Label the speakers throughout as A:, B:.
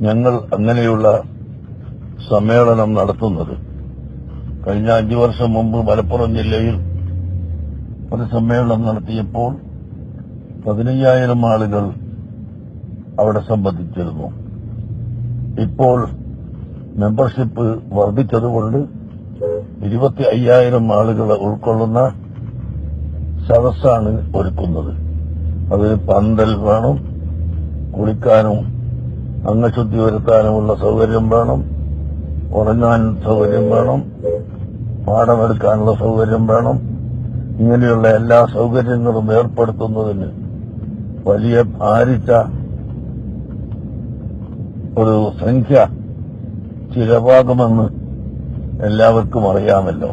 A: ഞങ്ങൾ അങ്ങനെയുള്ള സമ്മേളനം നടത്തുന്നത്. കഴിഞ്ഞ അഞ്ചു വർഷം മുമ്പ് മലപ്പുറം ജില്ലയിൽ ഒരു സമ്മേളനം നടത്തിയപ്പോൾ പതിനയ്യായിരം ആളുകൾ അവിടെ സംബന്ധിച്ചിരുന്നു. ഇപ്പോൾ മെമ്പർഷിപ്പ് വർദ്ധിച്ചതുകൊണ്ട് ഇരുപത്തി അയ്യായിരം ആളുകളെ ഉൾക്കൊള്ളുന്ന സദസ്സാണ് ഒരുക്കുന്നത്. അതിന് പന്തൽ വേണം കുളിക്കാനും അംഗശുദ്ധി വരുത്താനുമുള്ള സൗകര്യം വേണം. ഉറങ്ങാൻ സൗകര്യം വേണം. പാഠമെടുക്കാനുള്ള സൗകര്യം വേണം. ഇങ്ങനെയുള്ള എല്ലാ സൗകര്യങ്ങളും ഏർപ്പെടുത്തുന്നതിന് വലിയ ഭാരിച്ച ഒരു സംഖ്യ ചിലവാകുമെന്ന് എല്ലാവർക്കും അറിയാമല്ലോ.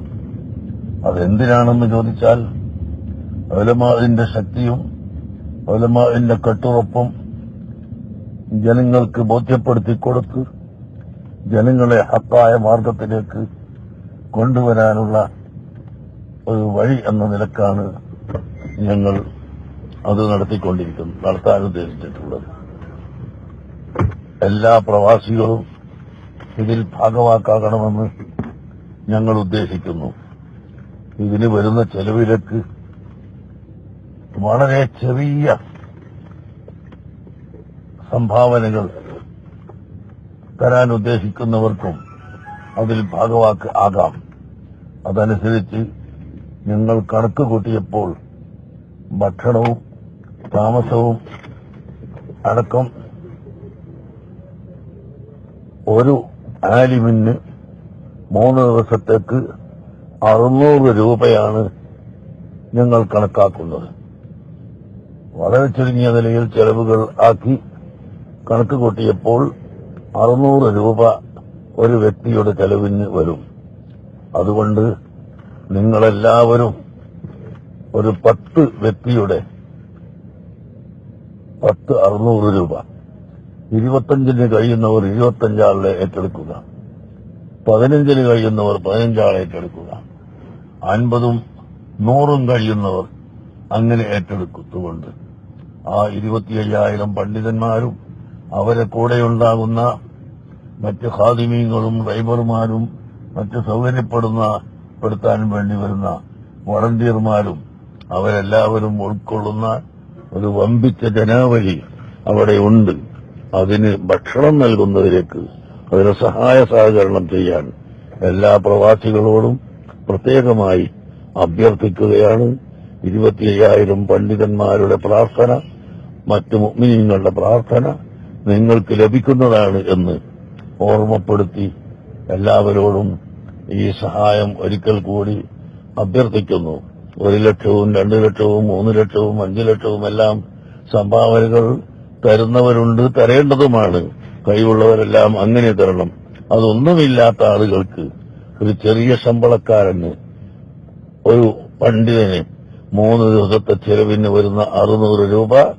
A: അതെന്തിനാണെന്ന് ചോദിച്ചാൽ ഒലമാവിന്റെ ശക്തിയും ഒലമാവിന്റെ കട്ടുറപ്പും ജനങ്ങൾക്ക് ബോധ്യപ്പെടുത്തി കൊടുത്ത് ജനങ്ങളെ ഹത്തായ മാർഗത്തിലേക്ക് കൊണ്ടുവരാനുള്ള ഒരു വഴി എന്ന നിലക്കാണ് ഞങ്ങൾ അത് നടത്തിക്കൊണ്ടിരിക്കുന്നത് നടത്താൻ ഉദ്ദേശിച്ചിട്ടുള്ളത്. എല്ലാ പ്രവാസികളും ഇതിൽ ഭാഗവാക്കാകണമെന്ന് ഞങ്ങൾ ഉദ്ദേശിക്കുന്നു. ഇതിന് വരുന്ന ചെലവിലേക്ക് വളരെ ചെറിയ സംഭാവനകൾ തരാൻ ഉദ്ദേശിക്കുന്നവർക്കും അതിൽ ഭാഗവാക്ക് ആകാം. അതനുസരിച്ച് ഞങ്ങൾ കണക്ക് കൂട്ടിയപ്പോൾ ഭക്ഷണവും താമസവും അടക്കം ഒരു ആലിമിന് മൂന്ന് ദിവസത്തേക്ക് അറുന്നൂറ് രൂപയാണ് ഞങ്ങൾ കണക്കാക്കുന്നത്. വളരെ ചുരുങ്ങിയ നിലയിൽ ചെലവുകൾ ആക്കി കണക്ക് കൂട്ടിയപ്പോൾ അറുന്നൂറ് രൂപ ഒരു വ്യക്തിയുടെ ചെലവിന് വരും. അതുകൊണ്ട് നിങ്ങളെല്ലാവരും ഒരു പത്ത് വ്യക്തിയുടെ പത്ത് അറുന്നൂറ് രൂപ. ഇരുപത്തഞ്ചിന് കഴിയുന്നവർ ഇരുപത്തഞ്ചാളെ ഏറ്റെടുക്കുക. പതിനഞ്ചിന് കഴിയുന്നവർ പതിനഞ്ചാളെ ഏറ്റെടുക്കുക. അൻപതും നൂറും കഴിയുന്നവർ അങ്ങനെ ഏറ്റെടുത്തുകൊണ്ട് ആ ഇരുപത്തി അയ്യായിരം പണ്ഡിതന്മാരും അവരെ കൂടെയുണ്ടാകുന്ന മറ്റ് ഹാദിമീങ്ങളും ഡ്രൈവർമാരും മറ്റ് സൗകര്യപ്പെടുന്ന പെടുത്താൻ വേണ്ടി വരുന്ന വളണ്ടിയർമാരും അവരെല്ലാവരും ഉൾക്കൊള്ളുന്ന ഒരു വമ്പിച്ച ജനാവലി അവിടെയുണ്ട് അതിന് ഭക്ഷണം നൽകുന്നവരേക്ക് അതിന് സഹായ സഹകരണം ചെയ്യാൻ എല്ലാ പ്രവാസികളോടും പ്രത്യേകമായി അഭ്യർത്ഥിക്കുകയാണ്. ഇരുപത്തി അയ്യായിരം പണ്ഡിതന്മാരുടെ പ്രാർത്ഥന മറ്റു മുഗ്മിനീങ്ങളുടെ പ്രാർത്ഥന നിങ്ങൾക്ക് ലഭിക്കുന്നതാണ് എന്ന് ഓർമ്മപ്പെടുത്തി എല്ലാവരോടും ഈ സഹായം ഒരിക്കൽ കൂടി അഭ്യർത്ഥിക്കുന്നു. ഒരു ലക്ഷവും രണ്ടു ലക്ഷവും മൂന്ന് ലക്ഷവും അഞ്ചു ലക്ഷവും എല്ലാം സംഭാവനകൾ തരുന്നവരുണ്ട് തരേണ്ടതുമാണ്. കഴിവുള്ളവരെല്ലാം അങ്ങനെ തരണം. അതൊന്നുമില്ലാത്ത ആളുകൾക്ക് ഒരു ചെറിയ ശമ്പളക്കാരന് ഒരു പണ്ഡിതന് മൂന്ന് ദിവസത്തെ ചെലവിന് വരുന്ന അറുന്നൂറ് രൂപ